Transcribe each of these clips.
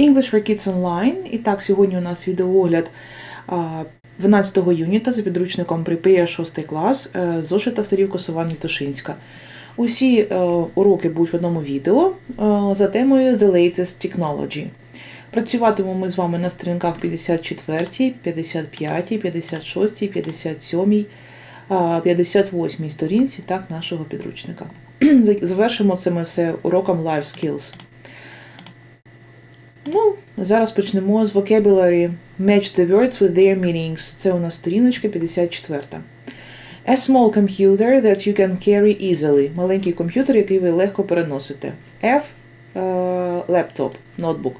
English for Kids Online. І так, сьогодні у нас відеоогляд 12-го юніта за підручником Prepare 6 клас е, зошит авторів Косован Вітушинська. Усі е, уроки будуть в одному відео е, за темою The Latest Technology. Працюватимемо ми з вами на сторінках 54, 55, 56, 57, 58 сторінці так, нашого підручника. Завершимо це ми все уроком Life Skills. Ну, зараз почнемо з vocabulary Match the words with their meanings. Це у нас сторіночка 54. A small computer that you can carry easily. Маленький комп'ютер, який ви легко переносите. F. е, Laptop, ноутбук.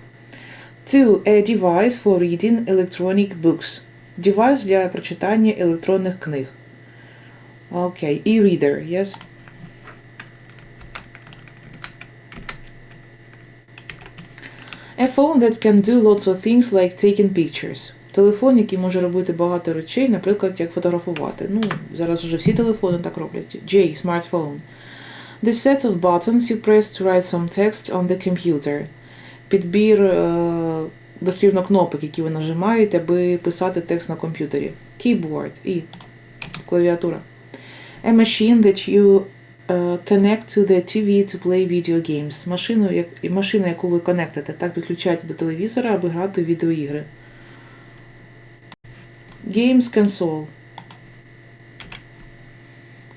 2. A device for reading electronic books. Девайс для прочитання електронних книг. Окей. Okay. E-reader, yes. A phone that can do lots of things like taking pictures. Телефон, який може робити багато речей, наприклад, як фотографувати. Ну, зараз вже всі телефони так роблять. J. Smartphone. The set of buttons you press to write some text on the computer. Підбір е, дослівно кнопок, які ви нажимаєте, аби писати текст на комп'ютері. Keyboard і клавіатура. A machine that you connect to the TV to play video games. Машину, як, машина, яку ви конектите, так підключаєте до телевізора, аби грати в відеоігри. Games console.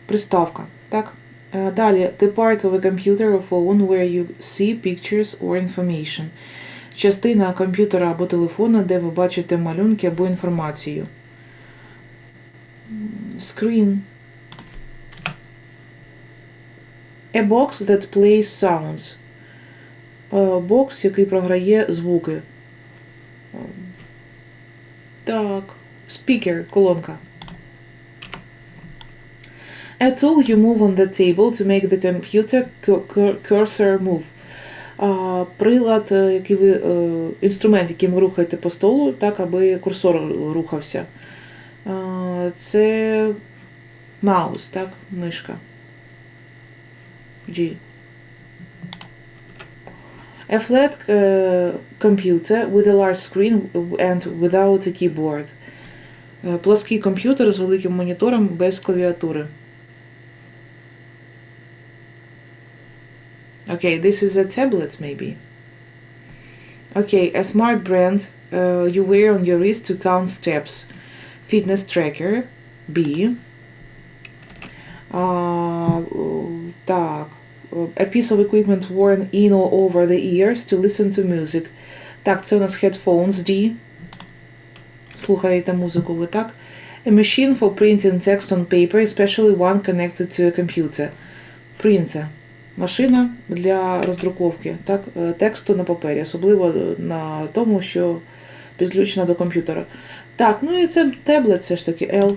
Приставка. Так. Е, Далі. The part of a computer or phone where you see pictures or information. Частина комп'ютера або телефона, де ви бачите малюнки або інформацію. Screen. A box that plays sounds. Бокс, який програє звуки. Так. Speaker, колонка. A tool you move on the table to make the computer cu- cu- cursor move. Прилад, е, який ви, е, інструмент, яким ви рухаєте по столу, так, аби курсор рухався. Це маус, так, мишка. G. A flat uh, computer with a large screen and without a keyboard. Е, Плоский комп'ютер з великим монітором без клавіатури. Okay, this is a tablet maybe. Okay, a smart brand uh, you wear on your wrist to count steps. Fitness tracker. B. А, о, так. A piece of equipment worn in or over the ears to listen to music. Так, це у нас headphones D. Слухаєте музику ви так. A machine for printing text on paper, especially one connected to a computer. Printer. Машина для роздруковки так, е, тексту на папері, особливо на тому, що підключена до комп'ютера. Так, ну і це таблет все ж таки L.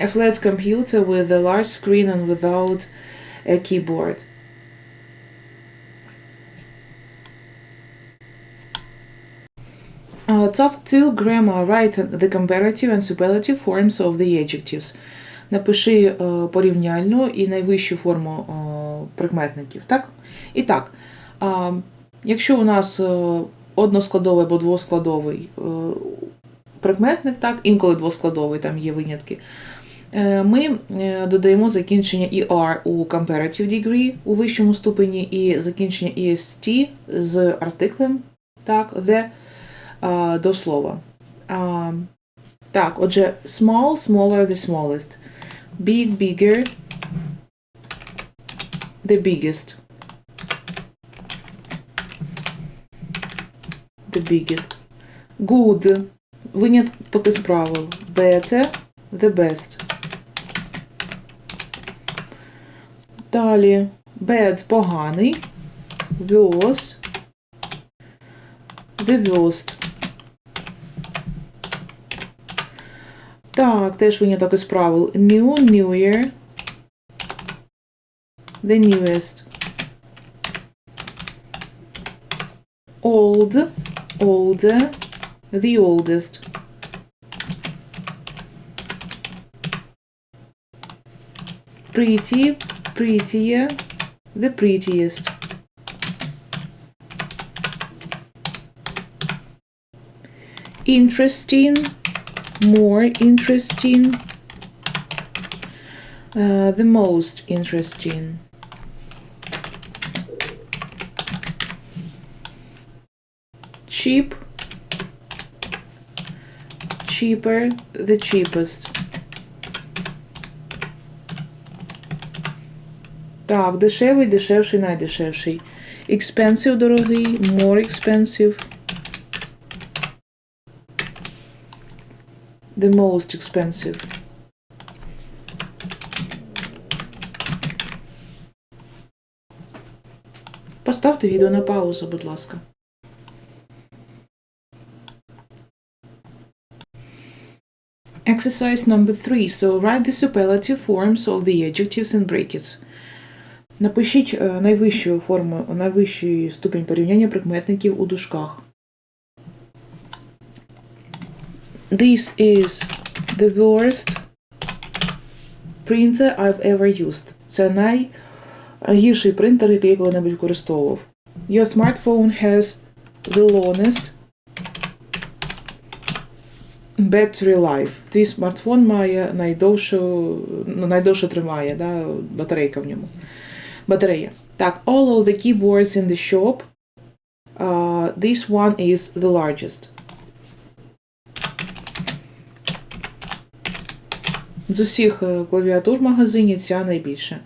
A flat computer with a large screen and without a keyboard. Uh, task 2. Grammar. Write the comparative and superlative forms of the adjectives. Напиши е, порівняльну і найвищу форму е, прикметників. Так? І так, а, якщо у нас е, односкладовий або двоскладовий е, прикметник, так, інколи двоскладовий, там є винятки, ми е, додаємо закінчення ER у comparative degree у вищому ступені і закінчення EST з артиклем, так, the до слова. Так, отже, small, smaller, the smallest. Big, bigger, the biggest. The biggest. Good. Виняток із правил. Better, the best. Далі. Bad – поганий. Worse, the worst. Так, теж виняток із правил. New, newer. The newest. Old, older. The oldest. pretty, prettier, the prettiest. Interesting, more interesting, uh, the most interesting. Cheap, cheaper, the cheapest. Так, дешевий, дешевший, найдешевший. Expensive, дорогий, more expensive. The most expensive. Поставте відео на паузу, будь ласка. Exercise number three. So write the superlative forms of the adjectives in brackets. Напишіть е, найвищу форму, найвищий ступінь порівняння прикметників у дужках. This is the worst printer I've ever used. Це найгірший принтер, який я коли-небудь використовував. Your smartphone has the longest battery life. Твій смартфон має найдовшу, ну, найдовше тримає, да, батарейка в ньому. Батарея. Так, all of the keyboards in the shop. Uh, this one is the largest. З усіх е, клавіатур в магазині ця найбільша.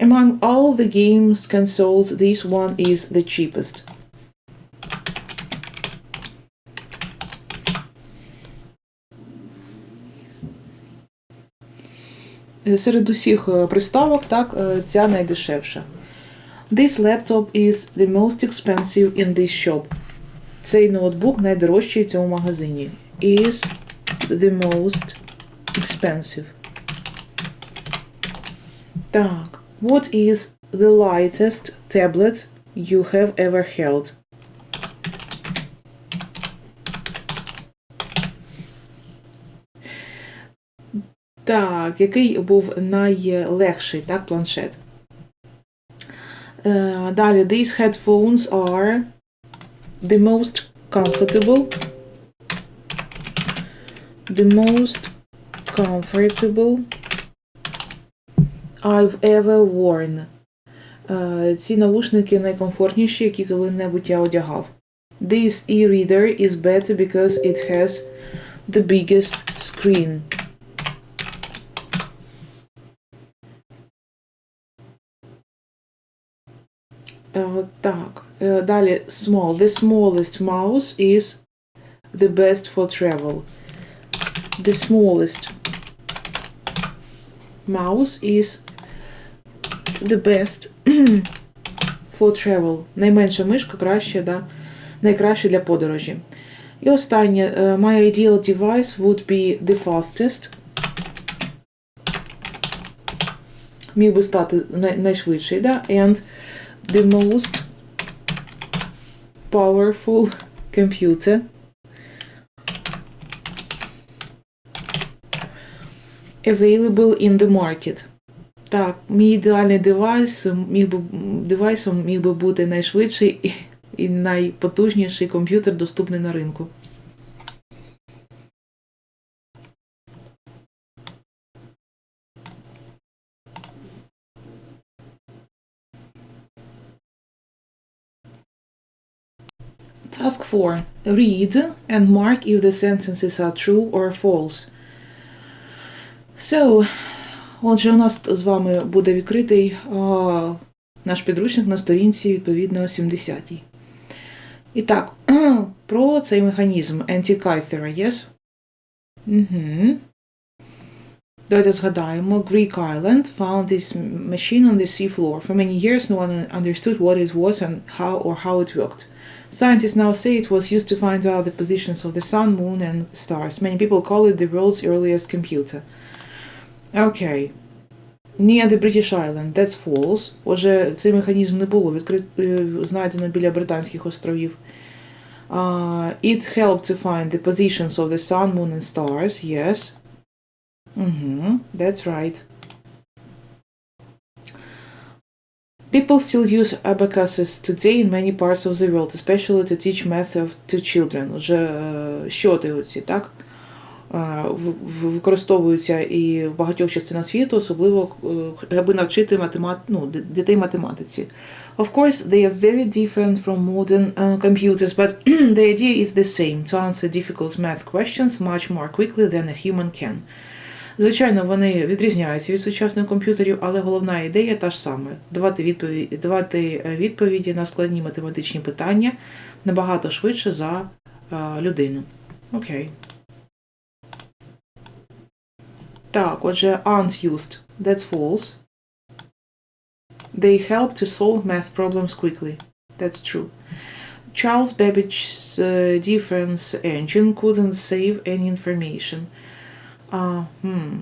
Among all the games consoles, this one is the cheapest. Серед усіх е, приставок, так, е, ця найдешевша. This laptop is the most expensive in this shop. Цей ноутбук найдорожчий в цьому магазині. Is the most expensive. Так. What is the lightest tablet you have ever held? Так, який був найлегший, так, планшет? Е, Далі, these headphones are the most comfortable. The most comfortable I've ever worn. Е, Ці навушники найкомфортніші, які коли-небудь я одягав. This e-reader is better because it has the biggest screen. Так, е, далі small. The smallest mouse is the best for travel. The smallest mouse is the best for travel. Найменша мишка краще, да? найкраще для подорожі. І останнє. е, My ideal device would be the fastest. Міг би стати най- найшвидший, да? And the most powerful computer. Available in the market. Так, мій ідеальний девайс міг би девайсом міг би бути найшвидший і, найпотужніший комп'ютер, доступний на ринку. Task 4. Read and mark if the sentences are true or false. So, отже, у нас з вами буде відкритий а, наш підручник на сторінці, відповідно, 70. І так, про цей механізм Antikythera, yes? Угу. Давайте згадаємо. Greek island found this machine on the seafloor. For many years no one understood what it was and how or how it worked. Scientists now say it was used to find out the positions of the sun, moon, and stars. Many people call it the world's earliest computer. Okay. Near the British Island, that's false. Отже, цей механізм не було відкрит... е, знайдено біля Британських островів. Uh, it helped to find the positions of the sun, moon, and stars. Yes. Mm-hmm, that's right. People still use abacuses today in many parts of the world, especially to teach math of to children. Вже е, щоти оці, так? Е, в- в- Використовуються і в багатьох частинах світу, особливо е, аби навчити математ... ну, д- дітей математиці. Of course, they are very different from modern uh, computers, but the idea is the same to answer difficult math questions much more quickly than a human can. Звичайно, вони відрізняються від сучасних комп'ютерів, але головна ідея та ж сама: давати відповіді, давати е, відповіді на складні математичні питання набагато швидше за е, людину. Окей. Так, отже, aren't used. That's false. They help to solve math problems quickly. That's true. Charles Babbage's uh, difference engine couldn't save any information. А, хм.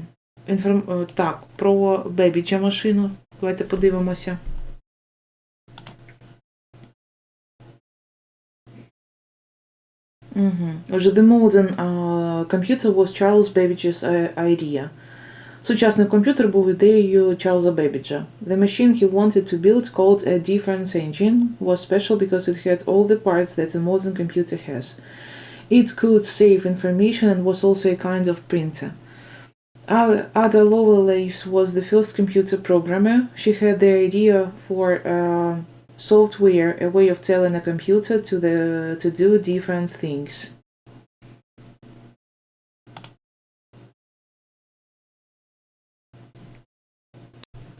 Інформ... е, Так, про Бебіджа машину. Давайте подивимося. Угу. Отже, the modern uh, computer was Charles Babbage's uh, idea. Сучасний комп'ютер був ідеєю Чарльза Бебіджа. The machine he wanted to build, called a difference engine, was special because it had all the parts that a modern computer has. It could save information and was also a kind of printer. Ada Ada Lovelace was the first computer programmer. She had the idea for uh, software, a way of telling a computer to the to do different things.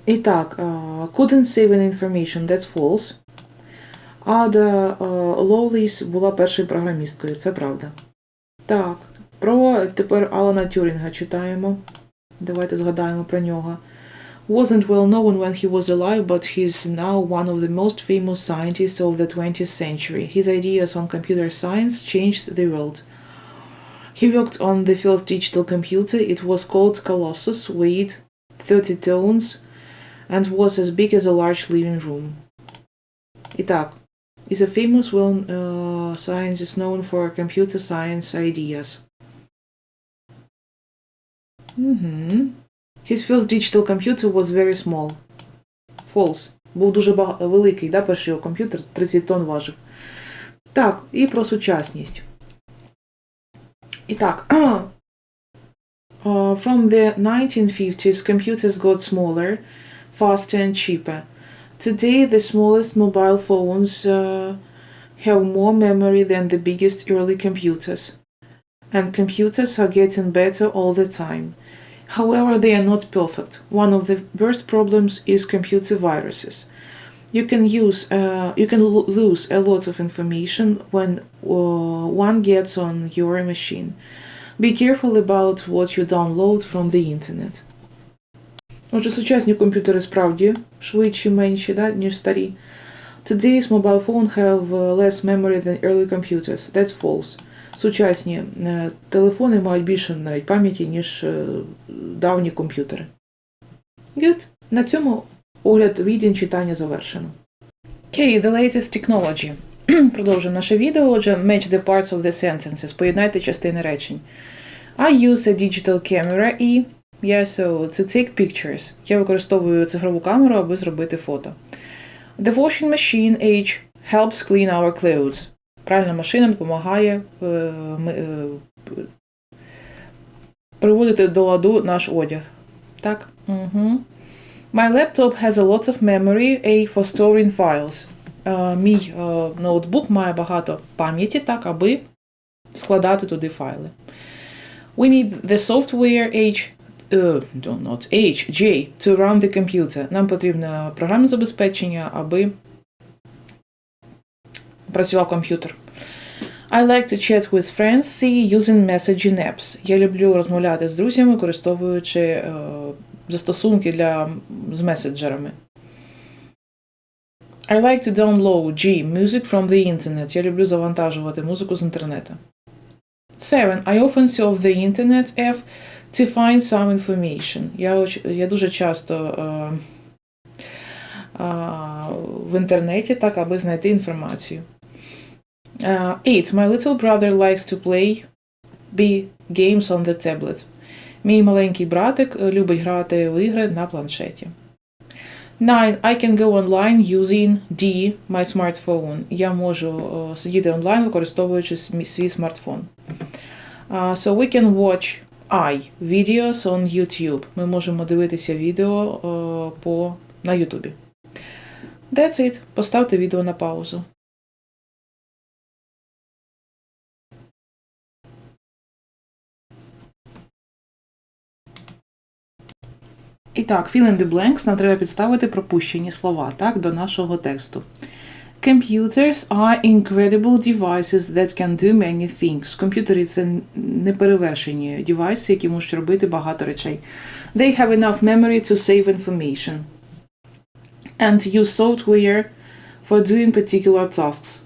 І так, uh, couldn't save any information, that's false. Ада uh, Лоуліс була першою програмісткою, це правда. Так, про тепер Алана Тюрінга читаємо. Давайте згадаємо про нього. Wasn't well known when he was alive, but he's now one of the most famous scientists of the 20th century. His ideas on computer science changed the world. He worked on the first digital computer. It was called Colossus, weighed 30 tons, and was as big as a large living room. Итак, is a famous well uh, scientist known for computer science ideas. Mhm. His first digital computer was very small. False. Був дуже бага- великий, да, перший його комп'ютер, 30 тонн важив. Так, і про сучасність. І так. Uh, from the 1950s, computers got smaller, faster, and cheaper. Today, the smallest mobile phones uh, have more memory than the biggest early computers. And computers are getting better all the time. However, they are not perfect. One of the worst problems is computer viruses. You can use, uh, you can lo- lose a lot of information when uh, one gets on your machine. Be careful about what you download from the internet. Отже, сучасні комп'ютери справді швидші, менші, да, ніж старі. Today's mobile phone have less memory than early computers. That's false. Сучасні е, телефони мають більше навіть пам'яті, ніж е, давні комп'ютери. Good. На цьому огляд reading читання завершено. Okay, the latest technology. Продовжуємо наше відео. Отже, match the parts of the sentences. Поєднайте частини речень. I use a digital camera і Yeah, so to take pictures. Я використовую цифрову камеру, аби зробити фото. The washing machine H helps clean our clothes. Пральна машина допомагає е, е, приводити до ладу наш одяг. Так? Угу. My laptop has a lot of memory A for storing files. Е, мій е, ноутбук має багато пам'яті, так, аби складати туди файли. We need the software H not H, J, to run the computer. Нам потрібне програмне забезпечення, аби працював комп'ютер. I like to chat with friends C, using messaging apps. Я люблю розмовляти з друзями, використовуючи е, застосунки для з меседжерами. I like to download G, music from the internet. Я люблю завантажувати музику з інтернету. 7. I often surf the internet F to find some information. Я, я дуже часто е, е, в інтернеті, так, аби знайти інформацію. Uh, 8. My little brother likes to play B games on the tablet. Мій маленький братик е, любить грати в ігри на планшеті. Nine. I can go online using D, my smartphone. Я можу е, сидіти онлайн, використовуючи свій смартфон. So we can watch I videos on YouTube. Ми можемо дивитися відео е, по, на YouTube. That's it. Поставте відео на паузу. І так, fill in the blanks нам треба підставити пропущені слова так, до нашого тексту. Computers are incredible devices that can do many things. Комп'ютери це неперевершені девайси, які можуть робити багато речей. They have enough memory to save information and use software for doing particular tasks.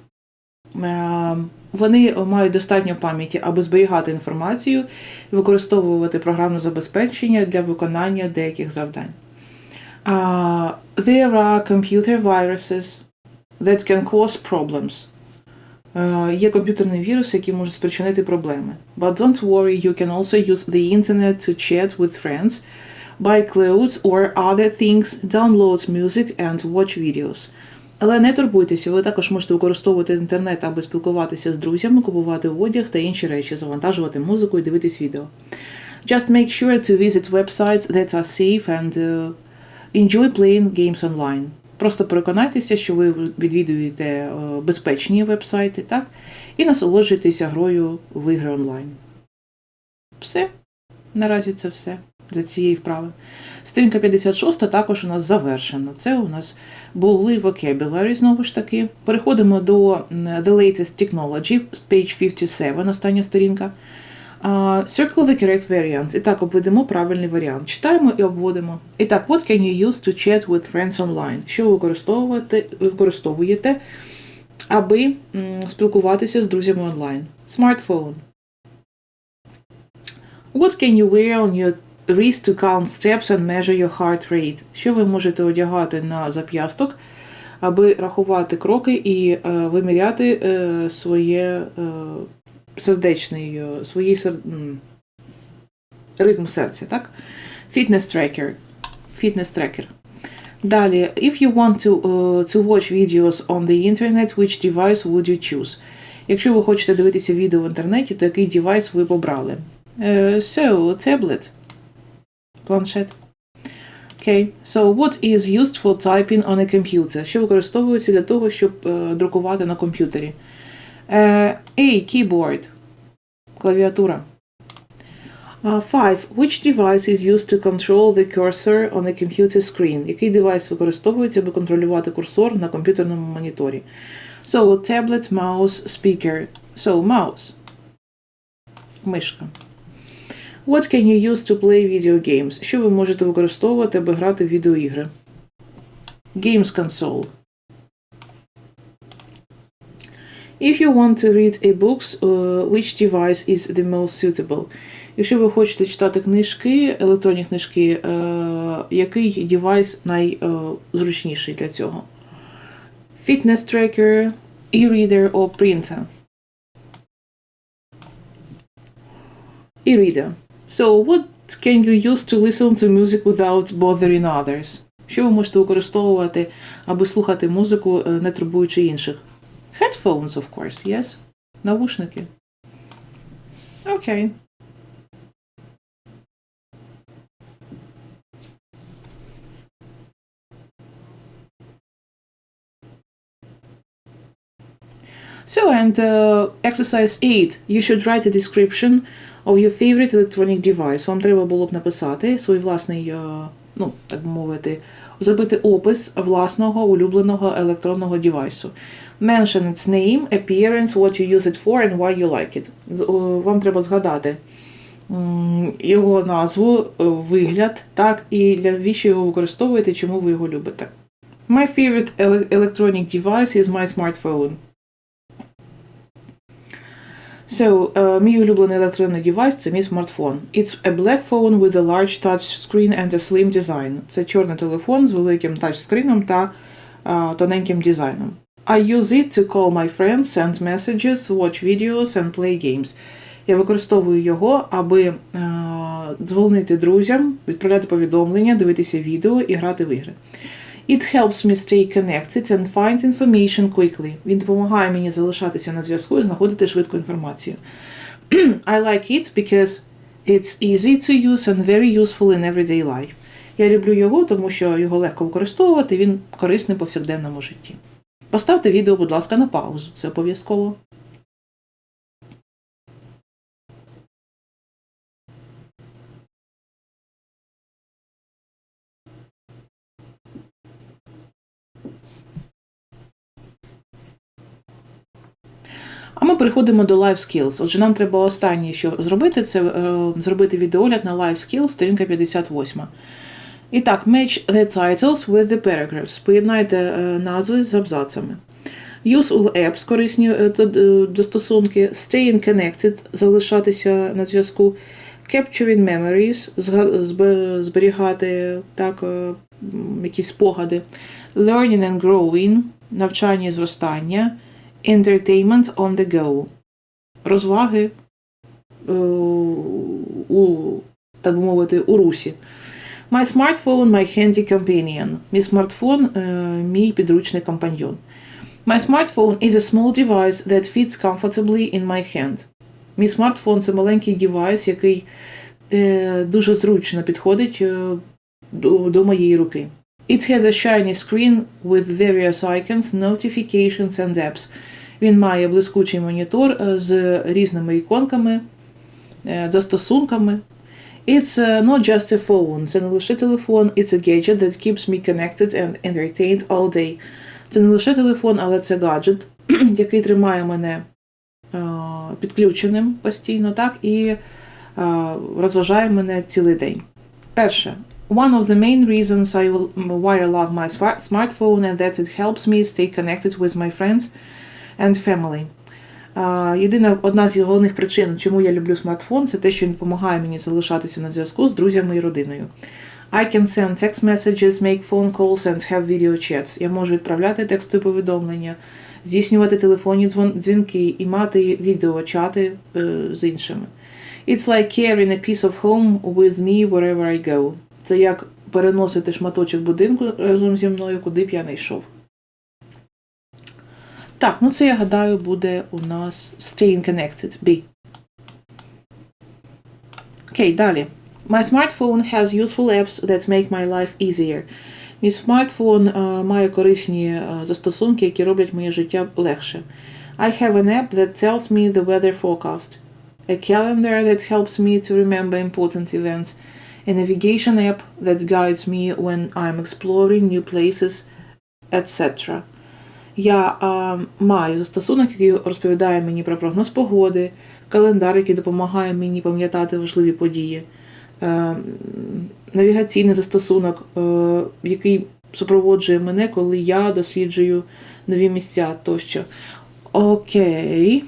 Е, Вони мають достатньо пам'яті, аби зберігати інформацію і використовувати програмне забезпечення для виконання деяких завдань. Uh, there are computer viruses that can cause problems. Е, Є комп'ютерні віруси, які можуть спричинити проблеми. But don't worry, you can also use the internet to chat with friends, buy clothes or other things, download music and watch videos. Але не турбуйтеся, ви також можете використовувати інтернет, аби спілкуватися з друзями, купувати одяг та інші речі, завантажувати музику і дивитись відео. Just make sure to visit websites that are safe and uh, enjoy playing games online. Просто переконайтеся, що ви відвідуєте е, безпечні вебсайти, так? І насолоджуєтеся грою в ігри онлайн. Все. Наразі це все для цієї вправи. Сторінка 56 також у нас завершена. Це у нас були vocabulary, знову ж таки. Переходимо до The Latest Technology, page 57, остання сторінка. Circle the correct variant. І так, обведемо правильний варіант. Читаємо і обводимо. І так, what can you use to chat with friends online? Що ви використовуєте, використовуєте аби спілкуватися з друзями онлайн? Smartphone. What can you wear on your wrist to count steps and measure your heart rate? Що ви можете одягати на зап'ясток, аби рахувати кроки і е, виміряти е, своє е, сердечний, е, свої сер... ритм серця, так? Fitness tracker. Далі, if you want to, uh, to watch videos on the internet, which device would you choose? Якщо ви хочете дивитися відео в інтернеті, то який девайс ви побрали? Uh, so, tablet. Планшет. Okay. So, what is used for typing on a computer? Що використовується для того, щоб е, друкувати на комп'ютері? Е, A. Keyboard. Клавіатура. Uh, five. Which device is used to control the cursor on a computer screen? Який девайс використовується, аби контролювати курсор на комп'ютерному моніторі? So, tablet, mouse, speaker. So, mouse. Мишка. What can you use to play video games? Що ви можете використовувати, аби грати в відеоігри? Games console. If you want to read a books, uh, which device is the most suitable? Якщо ви хочете читати книжки, електронні книжки, е, який девайс найзручніший для цього? Fitness tracker, e-reader or printer? E-reader. So, what can you use to listen to music without bothering others? Що ви можете використовувати, аби слухати музику, е, не турбуючи інших? Headphones, of course, yes. Навушники. Окей. So, and uh, exercise 8. You should write a description of your favorite electronic device. Вам треба було б написати свій власний, е, ну, так би мовити, зробити опис власного улюбленого електронного девайсу. Mention its name, appearance, what you use it for and why you like it. Вам треба згадати його назву, е, вигляд, так, і для віщо його використовуєте, чому ви його любите. My favorite electronic device is my smartphone. So, е, мій улюблений електронний девайс це мій смартфон. It's a black phone with a large touch screen and a slim design. Це чорний телефон з великим тачскріном та е, тоненьким дизайном. I use it to call my friends, send messages, watch videos and play games. Я використовую його, аби е, дзвонити друзям, відправляти повідомлення, дивитися відео і грати в ігри. It helps me stay connected and find information quickly. Він допомагає мені залишатися на зв'язку і знаходити швидку інформацію. I like it because it's easy to use and very useful in everyday life. Я люблю його, тому що його легко використовувати, він корисний в повсякденному житті. Поставте відео, будь ласка, на паузу, це обов'язково. А ми переходимо до Life Skills. Отже, нам треба останнє, що зробити, це е, зробити відеогляд на Life Skills, сторінка 58. І так, match the titles with the paragraphs. Поєднайте е, назви з абзацами. Use all apps, корисні е, до- е, застосунки. Stay in connected, залишатися на зв'язку. Capturing memories, зберігати так, е, якісь спогади. Learning and growing, навчання і зростання. Entertainment on the go. Розваги у, так би мовити, у русі. My smartphone, my handy companion. Мій смартфон, мій підручний компаньйон. My smartphone is a small device that fits comfortably in my hand. Мій смартфон це маленький девайс, який е, дуже зручно підходить е, до, моєї руки. It has a shiny screen with various icons, notifications and apps. Він має блискучий монітор е, з різними іконками, застосунками. It's uh, not just a phone. Це не лише телефон, it's a gadget that keeps me connected and entertained all day. Це не лише телефон, але це гаджет, який тримає мене е, підключеним постійно, так, і е, розважає мене цілий день. Перше. One of the main reasons I will, why I love my swa- smartphone and that it helps me stay connected with my friends and family. Єдина одна з головних причин, чому я люблю смартфон, це те, що він допомагає мені залишатися на зв'язку з друзями і родиною. I can send text messages, make phone calls and have video chats. Я можу відправляти текстові повідомлення, здійснювати телефонні дзвінки і мати відеочати е, з іншими. It's like carrying a piece of home with me wherever I go. Це як переносити шматочок будинку разом зі мною, куди б я не йшов. Так, ну це я гадаю буде у нас staying connected. B. Окей, далі. My smartphone has useful apps that make my life easier. Мій смартфон е, має корисні е, застосунки, які роблять моє життя легше. I have an app that tells me the weather forecast, a calendar that helps me to remember important events, a navigation app that guides me when I'm exploring new places, etc. Я а, маю застосунок, який розповідає мені про прогноз погоди, календар, який допомагає мені пам'ятати важливі події, е, навігаційний застосунок, е, який супроводжує мене, коли я досліджую нові місця тощо. Окей.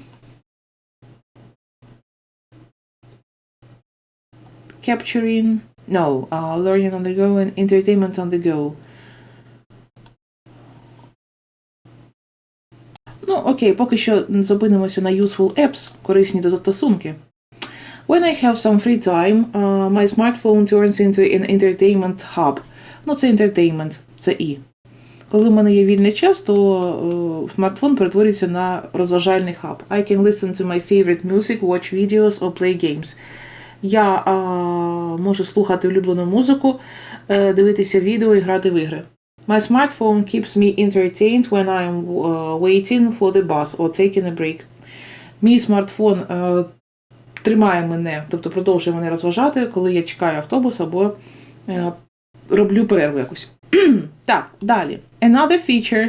Capturing. No, uh, learning on the go and entertainment on the go. Ну, окей, поки що зупинимося на useful apps, корисні до застосунки. When I have some free time, uh, my smartphone turns into an entertainment hub. Ну, це entertainment, це і. Коли в мене є вільний час, то е, смартфон перетворюється на розважальний хаб. I can listen to my favorite music, watch videos or play games. Я е, можу слухати улюблену музику, е, дивитися відео і грати в ігри. My smartphone keeps me entertained when I'm uh, waiting for the bus or taking a break. Мій смартфон е, тримає мене, тобто продовжує мене розважати, коли я чекаю автобус або е, роблю перерву якусь. так, далі. Another feature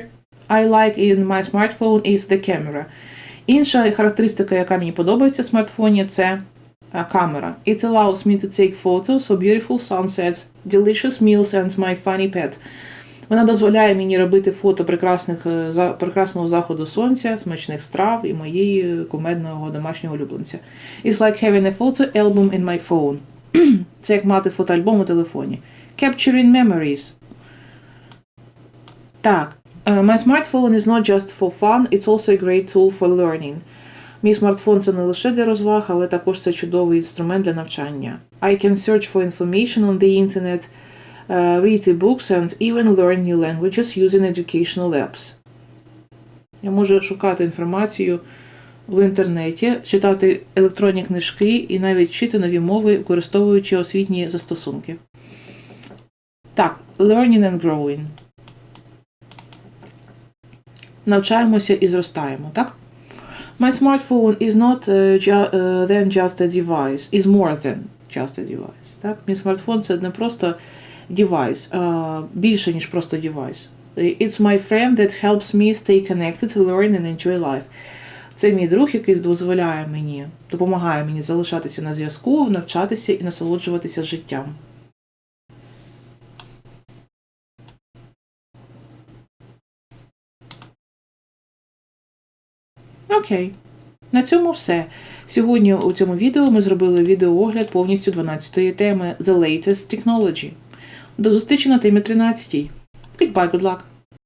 I like in my smartphone is the camera. Інша характеристика, яка мені подобається в смартфоні, це е, камера. It allows me to take photos of beautiful sunsets, delicious meals and my funny pet. Вона дозволяє мені робити фото прекрасних, е, прекрасного заходу сонця, смачних страв і моєї кумедного домашнього улюбленця. It's like having a photo album in my phone. Це як мати фотоальбом у телефоні. Capturing memories. Так. е, My smartphone is not just for fun, it's also a great tool for learning. Мій смартфон це не лише для розваг, але також це чудовий інструмент для навчання. I can search for information on the internet. Uh, read books and even learn new languages using educational apps. Я можу шукати інформацію в інтернеті, читати електронні книжки і навіть вчити нові мови, використовуючи освітні застосунки. Так, learning and growing. Навчаємося і зростаємо, так? My smartphone is not uh, ju- uh, than just a device, is more than just a device. Так? Мій смартфон це не просто девайс, а більше, ніж просто девайс. It's my friend that helps me stay connected, learn and enjoy life. Це мій друг, який дозволяє мені, допомагає мені залишатися на зв'язку, навчатися і насолоджуватися життям. Окей. На цьому все. Сьогодні у цьому відео ми зробили відеоогляд повністю 12-ї теми The Latest Technology. До зустрічі на темі 13. Goodbye, good luck!